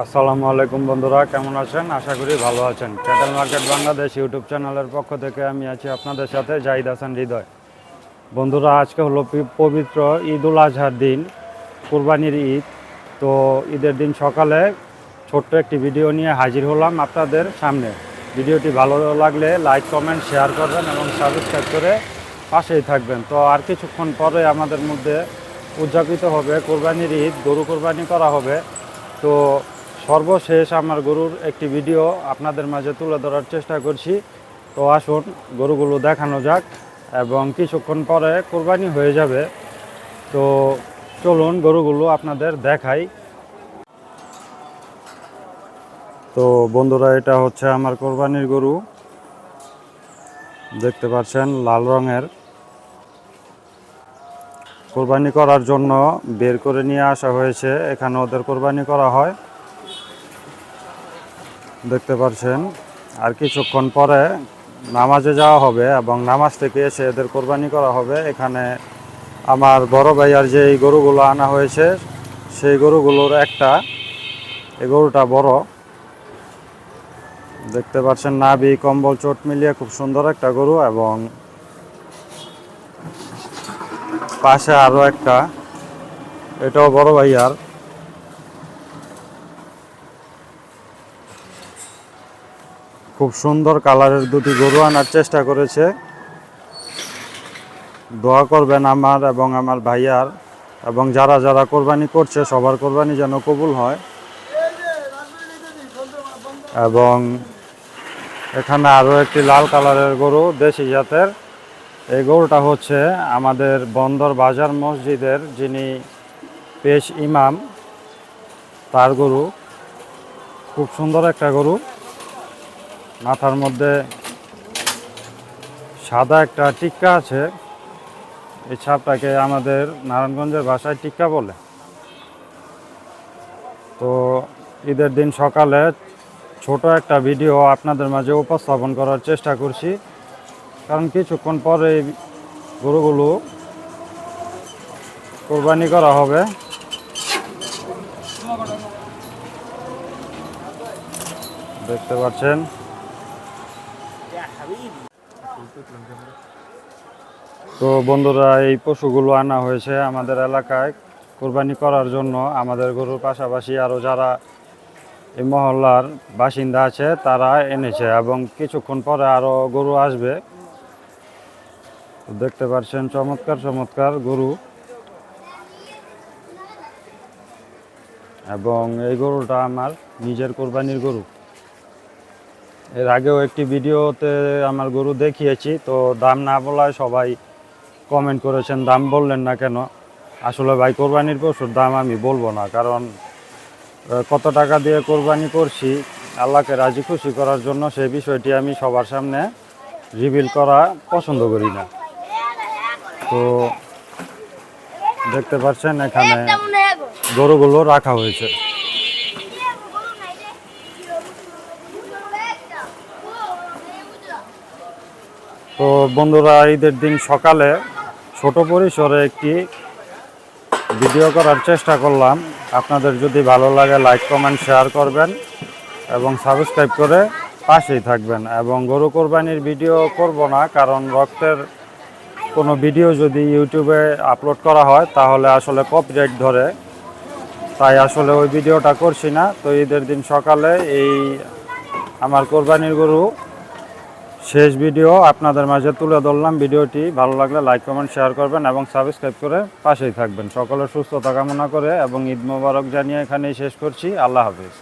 আসসালামু আলাইকুম বন্ধুরা, কেমন আছেন? আশা করি ভালো আছেন। ক্যাটেল মার্কেট বাংলাদেশ ইউটিউব চ্যানেলের পক্ষ থেকে আমি আছি আপনাদের সাথে, জাহিদ হাসান হৃদয়। বন্ধুরা, আজকে হলো পবিত্র ঈদ উল আজহার দিন, কুরবানির ঈদ। তো ঈদের দিন সকালে ছোট্ট একটি ভিডিও নিয়ে হাজির হলাম আপনাদের সামনে। ভিডিওটি ভালো লাগলে লাইক কমেন্ট শেয়ার করবেন এবং সাবস্ক্রাইব করে পাশেই থাকবেন। তো আর কিছুক্ষণ পরে আমাদের মধ্যে উদযাপিত হবে কোরবানির ঈদ, গরু কোরবানি করা হবে। তো সর্বশেষ আমার গরুর একটি ভিডিও আপনাদের মাঝে তুলে ধরার চেষ্টা করছি। তো আসুন, গরুগুলো দেখানো যাক এবং কিছুক্ষণ পরে কোরবানি হয়ে যাবে। তো চলুন, গরুগুলো আপনাদের দেখাই। তো বন্ধুরা, এটা হচ্ছে আমার কোরবানির গরু। দেখতে পাচ্ছেন, লাল রঙের। কোরবানি করার জন্য বের করে নিয়ে আসা হয়েছে। এখানে ওদের কোরবানি করা হয়। দেখতে পাচ্ছেন আর কিছুক্ষণ পরে নামাজে যাওয়া হবে এবং নামাজ থেকে এসে এদের কোরবানি করা হবে। এখানে আমার বড় ভাইয়ার যে এই গরুগুলো আনা হয়েছে, সেই গরুগুলোর একটা, এই গরুটা বড়। দেখতে পাচ্ছেন নাবি কম্বল, চোট মিলিয়ে খুব সুন্দর একটা গরু এবং পাশে আরও একটা। এটাও বড় ভাইয়ার। খুব সুন্দর কালারের দুটি গরু আনার চেষ্টা করেছে। দোয়া করবেন আমার এবং আমার ভাইয়ার এবং যারা যারা কোরবানি করছে, সবার কোরবানি যেন কবুল হয়। এবং এখানে আরও একটি লাল কালারের গরু, দেশি জাতের। এই গরুটা হচ্ছে আমাদের বন্দর বাজার মসজিদের যিনি পেশ ইমাম, তার গরু। খুব সুন্দর একটা গরু। মাথার মধ্যে সাদা একটা টিক্কা আছে। এই ছাপটাকে আমাদের নারায়ণগঞ্জের ভাষায় টিক্কা বলে। তো ঈদের দিন সকালে ছোট একটা ভিডিও আপনাদের মাঝে উপস্থাপন করার চেষ্টা করছি। কারণ কিছুক্ষণ পরে এই গরুগুলো কোরবানি করা হবে। দেখতে পাচ্ছেন। তো বন্ধুরা, এই পশুগুলো আনা হয়েছে আমাদের এলাকায় কোরবানি করার জন্য। আমাদের গরুর পাশাপাশি আরও যারা এই মহল্লার বাসিন্দা আছে, তারা এনেছে এবং কিছুক্ষণ পরে আরও গরু আসবে। দেখতে পাচ্ছেন, চমৎকার চমৎকার গরু। এবং এই গরুটা আমার নিজের কোরবানির গরু। এর আগেও একটি ভিডিওতে আমার গরু দেখিয়েছি তো দাম না বলায় সবাই কমেন্ট করেছেন দাম বললেন না কেন? আসলে ভাই কোরবানির পশুর দাম আমি বলব না কারণ কত টাকা দিয়ে কোরবানি করছি আল্লাহকে রাজি খুশি করার জন্য সেই বিষয়টি আমি সবার সামনে রিভিল করা পছন্দ করি না। তো দেখতে পাচ্ছেন এখানে গরুগুলো রাখা হয়েছে। তো বন্ধুরা, ঈদের দিন সকালে ছোট পরিসরে একটি ভিডিও করার চেষ্টা করলাম। আপনাদের যদি ভালো লাগে লাইক কমেন্ট শেয়ার করবেন এবং সাবস্ক্রাইব করে পাশেই থাকবেন। এবং গরু কোরবানির ভিডিও করব না, কারণ রক্তের কোনো ভিডিও যদি ইউটিউবে আপলোড করা হয়, তাহলে আসলে কপিরাইট ধরে। তাই আসলে ওই ভিডিওটা করছি না। তো ঈদের দিন সকালে এই আমার কোরবানির গরু শেষ ভিডিও আপনাদের মাঝে তুলে ধরলাম। ভিডিওটি ভালো লাগলে লাইক কমেন্ট শেয়ার করবেন এবং সাবস্ক্রাইব করে পাশেই থাকবেন। সকলের সুস্থতা কামনা করে এবং ঈদ মোবারক জানিয়ে এখানেই শেষ করছি। আল্লাহ হাফিজ।